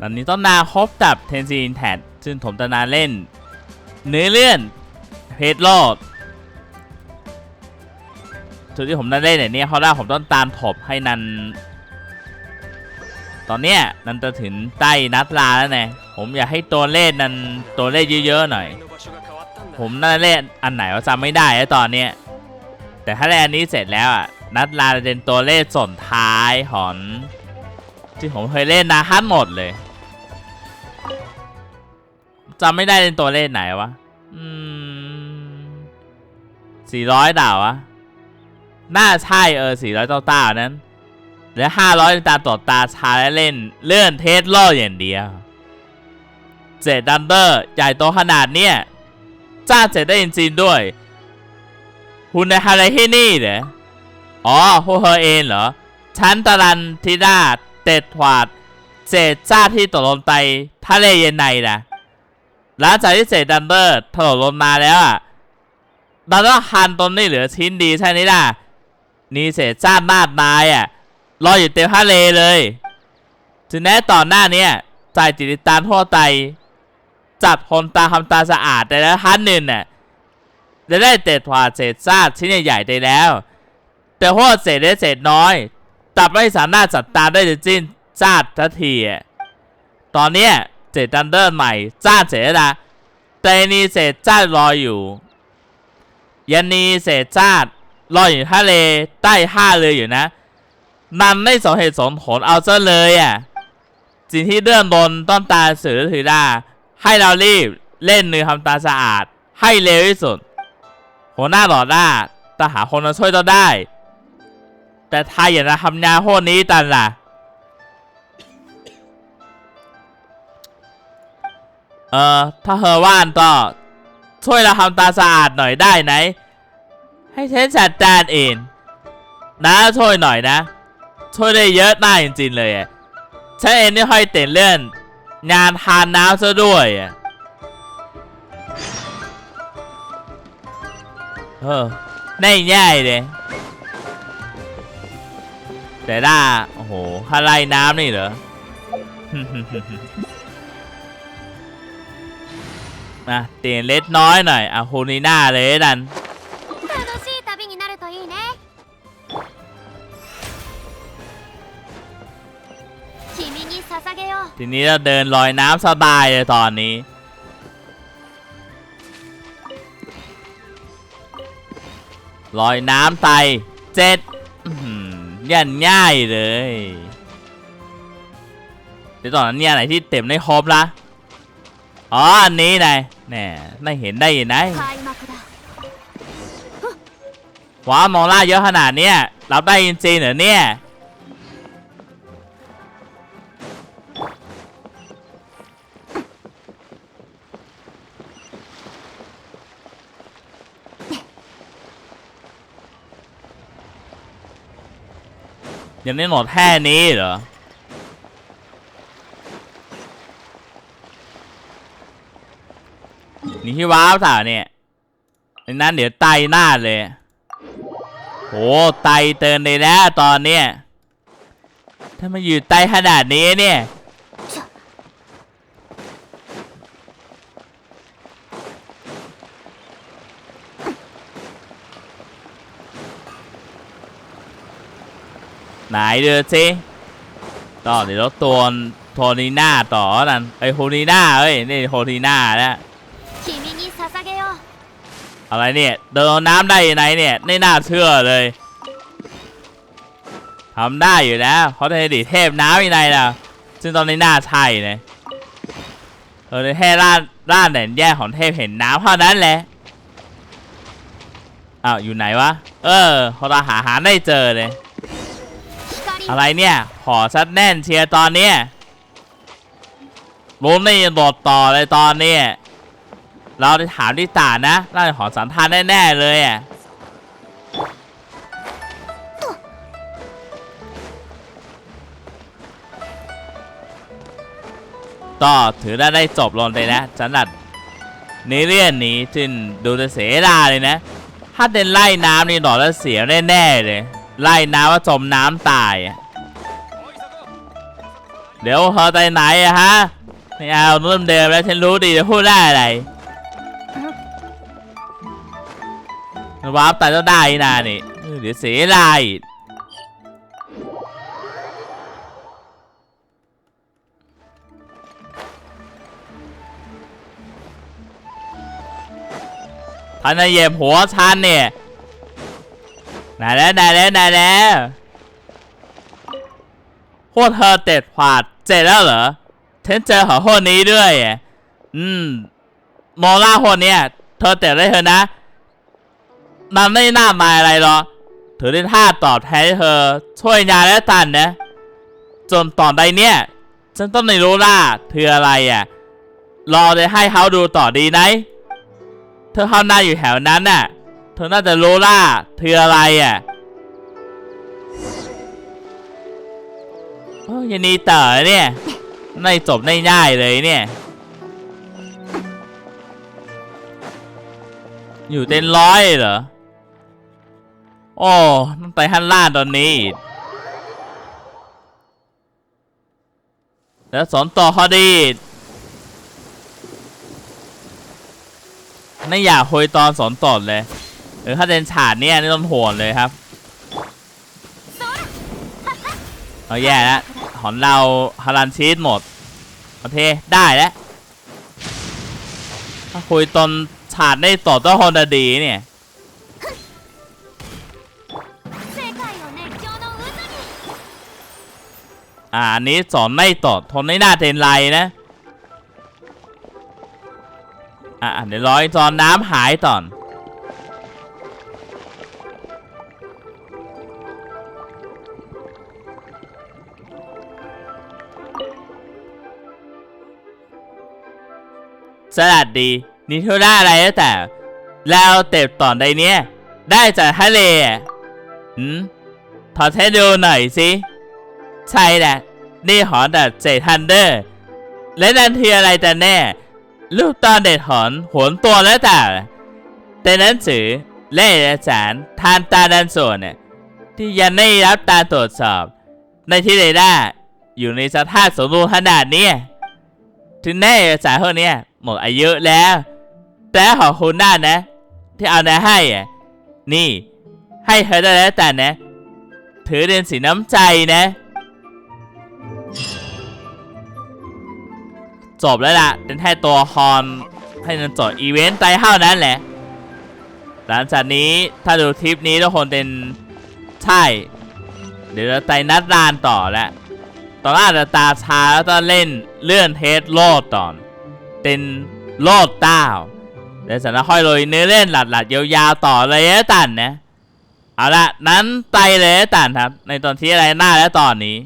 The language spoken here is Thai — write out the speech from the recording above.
ตอนนี้ต้องนาคบกับเทนซีนแทดซึ่งผมจะนาเล่น เนื้อเลื่อนเพจโลดจุดที่ผมนาเล่นเนี่ยเนี่ยเขาได้ผมต้องตามถบให้นัน ตอนเนี้ยนันจะถึงใต้นัดลาแล้วไงผมอยากให้ตัวเล่นนันตัวเล่นเยอะๆหน่อย ผมน่าเล่นอันไหนว่าจำไม่ได้แล้วตอนเนี้ยแต่ถ้าเล่นอันนี้เสร็จแล้วอะนัดลาจะเป็นตัวเล่นส่วนท้ายหอนที่ผมเคยเล่นนะทั้งหมดเลย จำไม่ได้เป็นตัวเล่นไหนวะ อืมสี่ร้อยดาวะ น่าใช่เออสี่ร้อยเต้าต้านั้น และห้าร้อยตาต่อตาชาและเล่น เลื่อนเทสโลอย่างเดียวเจ็ดดันเดอร์ใหญ่โตขนาดเนี้ยจ้าเจ็ดได้จริงๆด้วยคุณในฮาไรที่นี่เหรอ อ๋อพวกเธอเองเหรอ ฉันตะลันทิดาเต็ดหวาดเศษจ้าที่ตกลงไปทะเลเย็นในนะ หลังจากที่เศษดันเดอร์ถล่มลงมาแล้วอะดันเดอร์ฮันตนนี่เหลือชิ้นดีใช่ไหมล่ะนี่เศษจ้ามากมายอะรออยู่เต็มทะเลเลยถึงแม้ตอนหน้าเนี้ยจ่ายจิตวิญญาณทั่วไปจับคนตาทำตาสะอาดแต่ละท่านหนึ่งน่ะจะได้เต็ดถวาเศษซากชิ้นใหญ่ๆได้แล้ว แต่พวกเศษเล็กเศษน้อยจับไม่สามารถจัดตาได้จริงซาดทันทีอะตอนเนี้ย เศษดันเดอร์ใหม่ซาเสร็จนะแต่นี่เศษซารออยู่ยันนีเศษซารออยู่ทะเลใต้ท่าเรืออยู่นะมันไม่สมเหตุสมผลเอาซะเลยอะสิ่งที่เรื่องบนต้องตาสื่อถือได้ให้เรารีบเล่นมือทำตาสะอาด ให้เร็วที่สุดหัวหน้าหลอดหน้าตาหาคนมาช่วยเราได้ แต่ถ้าอย่าจะทำงานพวกนี้ตันล่ะ เออ ถ้าเธอว่านก็ช่วยเราทำตาสะอาดหน่อยได้ไหมให้เทนจัดการเองนะช่วยหน่อยนะ ช่วยได้เยอะมาจริงๆเลยฉันเองไม่ค่อยเต่นเลื่อนงานทานน้ำซะด้วยเออได้ง่ายเลยแต่ด้าโอ้โหถ้าไล่น้ำนี่เหรอ นะเตียนเล็กน้อยหน่อยอะโฮนีน่าเลยดันทีนี้เราเดินลอยน้ำสบายเลยตอนนี้ลอยน้ำไตเจ็ดยันง่ายเลยเดี๋ยวตอนนั้นเนี่ยไรที่เต็มในครบละอ๋ออันนี้ไง แน่ไม่เห็นได้เห็ไนะว้ามองล่าเยอะขนาดเนี้ยรับได้จริงๆเหรอเนี่ยยังได้หนอดแท่นี้เหรอ ที่ว้าวสาวเนี่ยในนั้นเดี๋ยวไตหน้าเลย โหไตเตือนเลยแล้วตอนเนี้ยถ้ามาอยู่ไตขนาดนี้เนี่ยไหนเดือซิต่อเดี๋ยวตัวโทนีน่าต่อนั่นไอโทนีน่าเอ้ยนี่โทนีน่าแล้ว อะไรเนี่ยเดินน้ำได้ยังไงเนี่ยไม่น่าเชื่อเลยทำได้อยู่แล้วเพราะในอดีตเทพน้ำยังไงล่ะซึ่งตอนนี้น่าใช่เลยเออในแค่ร่านร่านแดนแย่ของเทพเห็นน้ำเท่านั้นแหละอ้าวอยู่ไหนวะเออพอเราหาหาไม่เจอเลยอะไรเนี่ยขอซัดแน่นเชียร์ตอนเนี้ยรู้นี่โดดต่อเลยตอนเนี้ย เราได้ถามที่ตานะน่าจะขอสันทานแน่ๆเลยอะก็ถือได้ได้จบลงไปนะสำหรับในเรื่องนี้จึงดูจะเสียดาเลยนะ ถ้าเดินไล่น้ำนี่ดอกแล้วเสียแน่ๆเลย ไล่น้ำว่าจมน้ำตาย เดี๋ยวเธอไปไหนอะฮะไม่เอาเริ่มเดิมแล้วฉันรู้ดีจะพูดได้อะไร วาร์ปแต่เจ้าได้นานี่เดี๋ยวเสียลายท่านนายเหยียบหัวฉันเนี่ยนายแล้วนายแล้วนายแล้วพวกเธอเต็ดผาดเจ็ดแล้วเหรอฉันเจอของพวกนี้ด้วย อืมโมล่าคนเนี้ยเธอเต็ดได้เธอนะ มันไม่น่ามาอะไรหรอกถือได้ท่าตอบแทนเธอ ช่วยงานและตันนะ จนตอนใดเนี่ย ฉันต้องไม่รู้ล่ะเธออะไรอะ รอเลยให้เขาดูต่อดีไหมเธอเข้าหน้าอยู่แถวนั้นน่ะ เธอน่าจะรู้ล่ะเธออะไรอะโอ้ยยันนี่ต่อเนี่ยไม่จบไม่ง่ายเลยเนี่ย อยู่เต็นร้อยเหรอ โอ้ต้องไปขั้นล่าตอนนี้ แล้วสอนต่อเขาดีไม่อยากคุยตอนสอนต่อเลยเออถ้าเป็นฉากเนี่ยนี่ต้องโหดเลยครับเอาแย่แล้วของเราฮารันชีสหมดโอเคได้แล้วถ้าคุยตอนฉาดได้ต่อต้องฮอนดาดีเนี่ย อ่าอันนี้สอนไม่ต่อทนไม่น่าเทนไรนะ อะเดี๋ยวร้อยตอนน้ำหายต่อนสลัดดีนี่เท่าได้อะไรแล้วแต่แล้วเต็บต่อนใดเนี้ยได้จากทะเลอืมถอดให้ดูหน่อยสิ ใช่แหละนี่หอนแบบเจทันเดอร์ และนั่นคืออะไรแต่แน่ลูกตอนเด็ดหอนโหนตัวแล้วแต่แต่นังสือเล่อาจารย์ทานตาดันส่วนเนี่ยที่ยังไม่รับกาตรวจสอบ ในที่เรดาร์อยู่ในสภาพสมบูรณ์ขนาดนี้ถึงแน่เอกสารพวกเนี้ยหมดอายุแล้ว แต่ขอบคุณได้นะ ที่เอานะให้อะนี่ ให้เธอได้แล้วแต่นะ ถือเป็นสีน้ำใจนะ จบแล้วล่ะเป็นแค่ตัวละครให้มันจบอีเวนต์ไปเท่านั้นแหละ หลังจากนี้ถ้าดูทริปนี้ทุกคนเป็นใช่ เดี๋ยวเราไปนัดรานต่อแล้วตอนแรกจะตาชาแล้วก็เล่นเลื่อนเทสโลดตอน เป็นโลดเต้าเดี๋ยวสันค่อยโรยเนื้อเล่นหลัดๆยาวๆต่อเลยนะตันนะเอาละนั้นไปเลยนะตันครับ ในตอนที่อะไรหน้าและตอนนี้